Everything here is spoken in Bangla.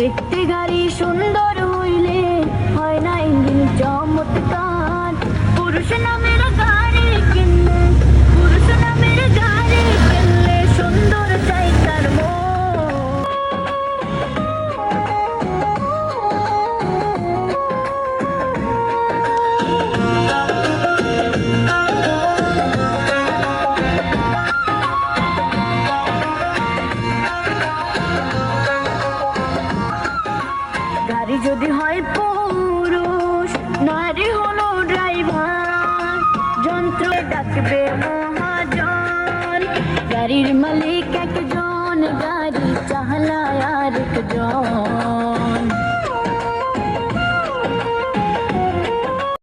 দেখতে গাড়ি সুন্দর হইলে হয় না ইঞ্জিন চমৎকার। পুরুষ না মেরা যদি হয় নারী হলো ড্রাইভার যন্ত্র ডাকবে মহাজন। গাড়ির মালিক একজন গাড়ি চালায় আরেকজন।